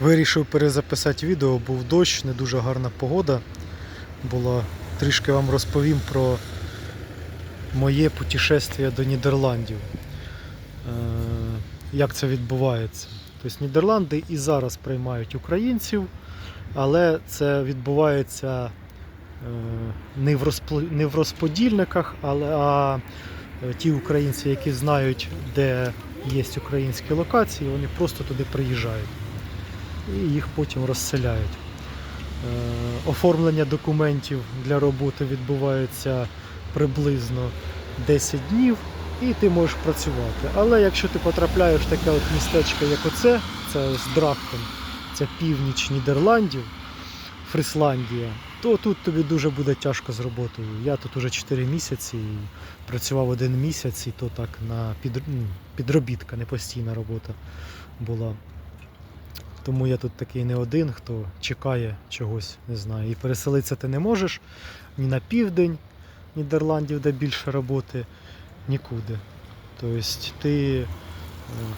Вирішив перезаписати відео, був дощ, не дуже гарна погода була. Трішки вам розповім про моє путешествие до Нідерландів. Е, Як це відбувається? Тобто Нідерланди і зараз приймають українців, але це відбувається е, не в, розподільниках, а е, ті українці, які знають, де є українські локації, вони просто туди приїжджають і їх потім розселяють. Е, Оформлення документів для роботи відбувається приблизно 10 днів, і ти можеш працювати. Але якщо ти потрапляєш в таке от містечко, як оце, це ось Драхтен, це північ Нідерландів, Фрисландія, то тут тобі дуже буде тяжко з роботою. Я тут уже 4 місяці і працював один місяць, і то так на ну, підробітка, не постійна робота була. Тому я тут такий не один, хто чекає чогось, не знаю. І переселитися ти не можеш ні на південь Нідерландів, де більше роботи, нікуди. Тобто ти е,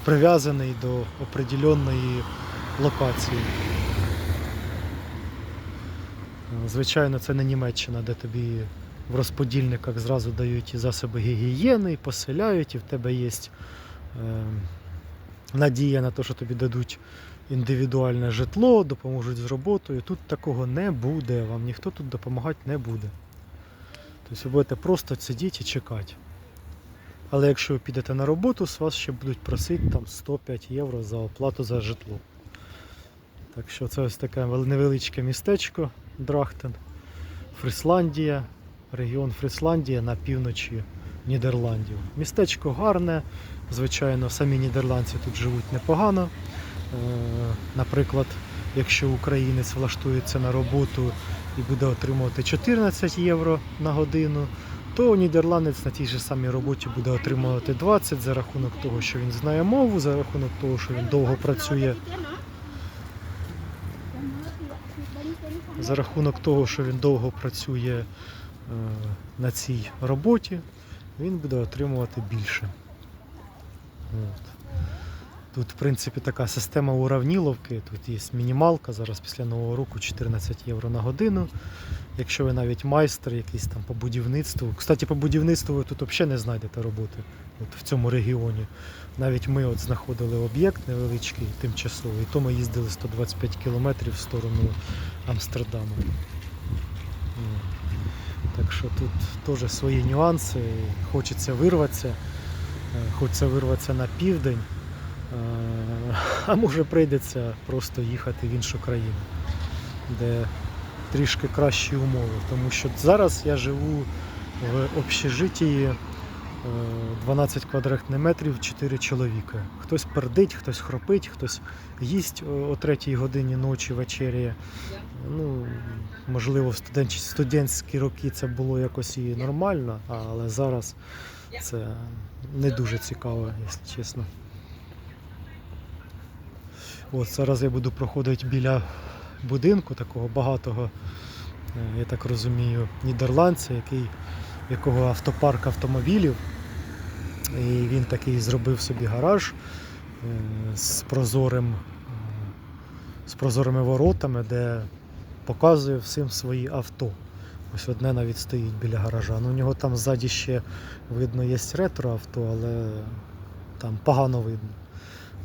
прив'язаний до определенної локації. Е, Звичайно, це не Німеччина, де тобі в розподільниках зразу дають засоби гігієни, поселяють, і в тебе є е, надія на те, що тобі дадуть індивідуальне житло, допоможуть з роботою. Тут такого не буде, вам ніхто тут допомагати не буде. Тобто ви будете просто сидіти і чекати. Але якщо ви підете на роботу, з вас ще будуть просити там 105 євро за оплату за житло. Так що це ось таке невеличке містечко Драхтен, Фрисландія, регіон Фрисландія на півночі Нідерландів. Містечко гарне, звичайно, самі нідерландці тут живуть непогано. Е, Наприклад, якщо українець влаштується на роботу і буде отримувати 14 євро на годину, то нідерландець на тій же самій роботі буде отримувати 20 за рахунок того, що він знає мову, за рахунок того, що він довго працює, за рахунок того, що він довго працює е, на цій роботі, він буде отримувати більше. От. Тут, в принципі, така система уравніловки. Тут є мінімалка, зараз після Нового року 14 євро на годину. Якщо ви навіть майстер якийсь там по будівництву. Кстати, по будівництву ви тут взагалі не знайдете роботи от в цьому регіоні. Навіть ми от знаходили об'єкт невеличкий, тимчасовий, і то ми їздили 125 кілометрів в сторону Амстердаму. Так що тут теж свої нюанси. Хочеться вирватися. Е, Хочеться вирватися на південь. Е, А може прийдеться просто їхати в іншу країну, де трішки кращі умови. Тому що зараз я живу в общежитті е, 12 квадратних метрів, 4 чоловіка. Хтось пердить, хтось хропить, хтось їсть о- о 3 годині ночі вечеряє. Ну, можливо, в студентські роки це було якось і нормально, але зараз це не дуже цікаво, якщо чесно. От зараз я буду проходити біля будинку такого багатого, е, я так розумію, нідерландця, який, якого автопарк автомобілів. І він такий зробив собі гараж е, з прозорим, е, з прозорими воротами, де показує всім свої авто. Ось одне навіть стоїть біля гаража. Ну, у нього там ззаді ще видно є ретро авто, але там погано видно.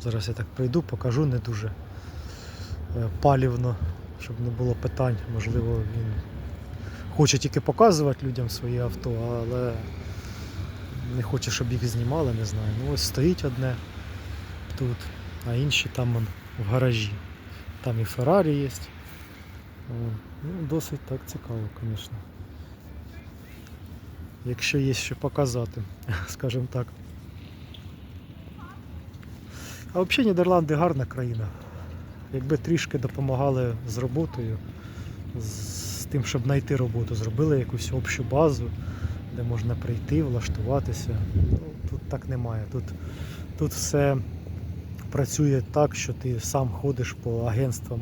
Зараз я так прийду, покажу не дуже е, палівно, щоб не було питань. Можливо, він хоче тільки показувати людям свої авто, але не хоче, щоб їх знімали, не знаю. Ну ось стоїть одне тут, а інші там в гаражі. Там і Феррарі є. Ну, досить так цікаво, звісно. Якщо є що показати, скажімо так. А взагалі Нідерланди гарна країна. Якби трішки допомагали з роботою, з тим, щоб знайти роботу, зробили якусь общу базу, де можна прийти, влаштуватися. Ну, тут так немає. Тут, тут все працює так, що ти сам ходиш по агентствам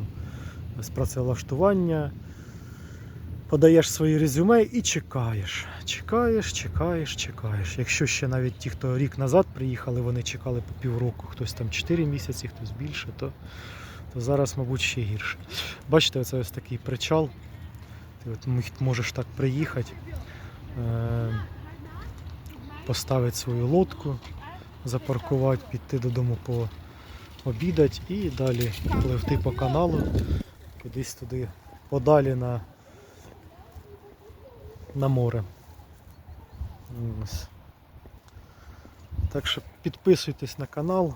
з працевлаштування, подаєш свої резюме і чекаєш. Чекаєш, чекаєш, чекаєш. Якщо ще навіть ті, хто рік назад приїхали, вони чекали по півроку, хтось там 4 місяці, хтось більше, то то зараз, мабуть, ще гірше. Бачите, це ось такий причал. Ти от можеш так приїхати, е, поставити свою лодку, запаркувати, піти додому пообідати і далі пливти по каналу кудись туди подалі на, на море. Так що підписуйтесь на канал.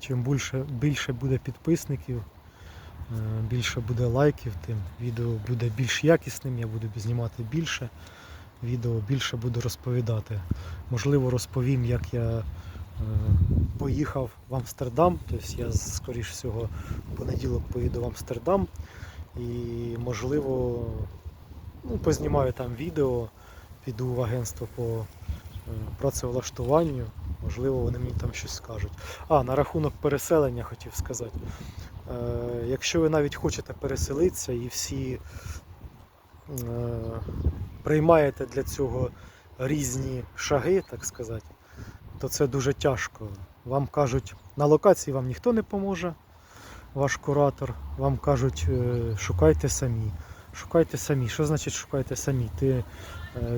Чим більше, більше буде підписників, е, більше буде лайків, тим відео буде більш якісним, я буду знімати більше відео, більше буду розповідати. Можливо, розповім, як я е, поїхав в Амстердам. Тобто я, скоріш всього, в понеділок поїду в Амстердам. І можливо, ну, познімаю там відео, піду в агентство по е, працевлаштуванню. Можливо, вони мені там щось скажуть. А, на рахунок переселення хотів сказати. Е, якщо ви навіть хочете переселитися і всі е, приймаєте для цього різні шаги, так сказати, то це дуже тяжко. Вам кажуть, на локації вам ніхто не поможе, ваш куратор. Вам кажуть, е, шукайте самі. Шукайте самі. Що значить шукайте самі? Ти е,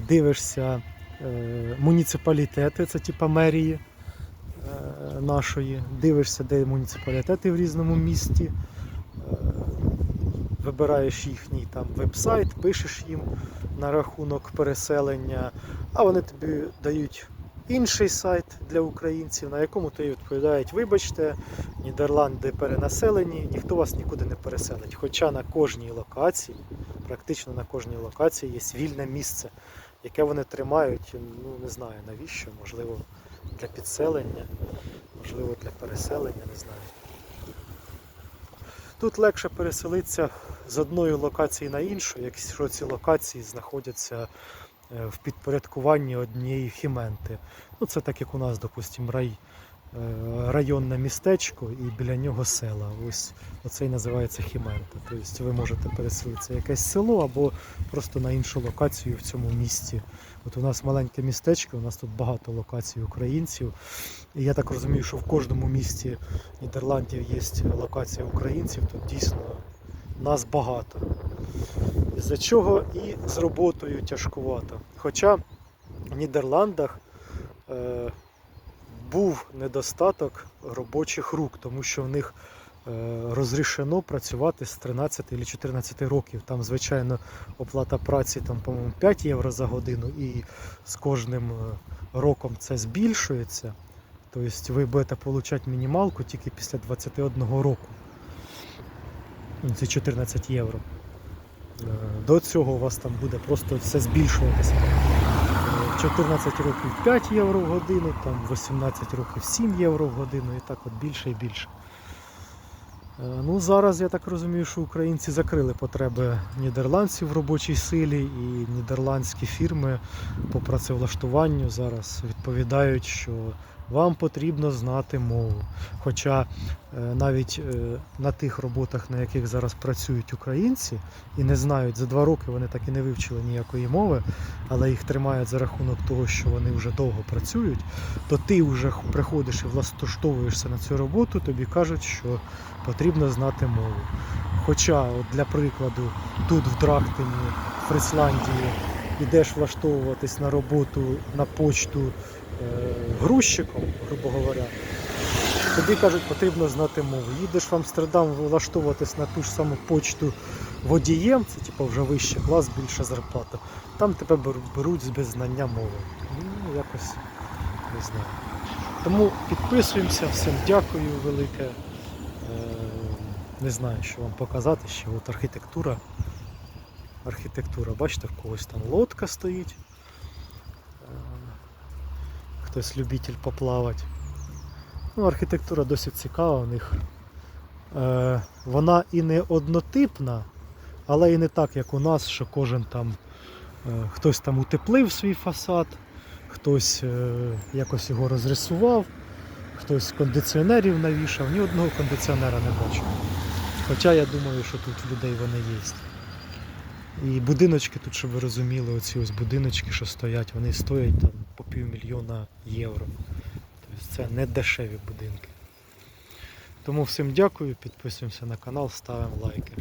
дивишся е, муніципалітети, це типа мерії е, нашої. Дивишся, де муніципалітети в різному місті. Вибираєш їхній там веб-сайт, пишеш їм на рахунок переселення, а вони тобі дають інший сайт для українців, на якому тобі відповідають, вибачте, Нідерланди перенаселені, ніхто вас нікуди не переселить. Хоча на кожній локації, практично на кожній локації є вільне місце, яке вони тримають, ну не знаю навіщо, можливо, для підселення, можливо, для переселення, не знаю. Тут легше переселитися з одної локації на іншу, якщо ці локації знаходяться е, в підпорядкуванні однієї хіменти. Ну, це так як у нас, допустимо, рай, районне містечко і біля нього села. Ось оце і називається хімента. Тобто ви можете переселитися в якесь село або просто на іншу локацію в цьому місті. От у нас маленьке містечко, у нас тут багато локацій українців. І я так розумію, що в кожному місті Нідерландів є локація українців, тут дійсно нас багато. Із-за чого і з роботою тяжкувато. Хоча в Нідерландах е, був недостаток робочих рук, тому що в них е, розрішено працювати з 13 чи 14 років. Там, звичайно, оплата праці там, по-моєму, 5 євро за годину, і з кожним е, роком це збільшується. Тобто ви будете отримати мінімалку тільки після 21 року. Ну, Це 14 євро. Е, До цього у вас там буде просто все збільшуватися. Е, 14 років 5 євро в годину, там 18 років 7 євро в годину і так от більше і більше. Е, Ну, зараз я так розумію, що українці закрили потреби нідерландців в робочій силі, і нідерландські фірми по працевлаштуванню зараз відповідають, що вам потрібно знати мову. Хоча е, навіть е, на тих роботах, на яких зараз працюють українці, і не знають, за два роки вони так і не вивчили ніякої мови, але їх тримають за рахунок того, що вони вже довго працюють, то ти вже приходиш і влаштовуєшся на цю роботу, тобі кажуть, що потрібно знати мову. Хоча, от для прикладу, тут в Драхтені, в Фрисландії, ідеш влаштовуватись на роботу на почту е, грузчиком, грубо говоря, тобі кажуть, потрібно знати мову. Їдеш в Амстердам влаштовуватись на ту ж саму почту водієм, це типу вже вищий клас, більша зарплата. Там тебе беру- беруть без знання мови. Ну, якось не знаю. Тому підписуємося, всім дякую велике. Е, Не знаю, що вам показати ще. От архітектура. Архітектура, бачите, в когось там лодка стоїть. Е, Хтось любитель поплавати. Ну, архітектура досить цікава у них. Е, Вона і не однотипна, але і не так, як у нас, що кожен там е, хтось там утеплив свій фасад, хтось якось його розрисував, хтось кондиціонерів навішав, ні одного кондиціонера не бачу. Хоча я думаю, що тут людей вони є. І будиночки тут, щоб ви розуміли, оці ось будиночки, що стоять, вони стоять там по півмільйона євро. Тобто це не дешеві будинки. Тому всім дякую, підписуємося на канал, ставимо лайки.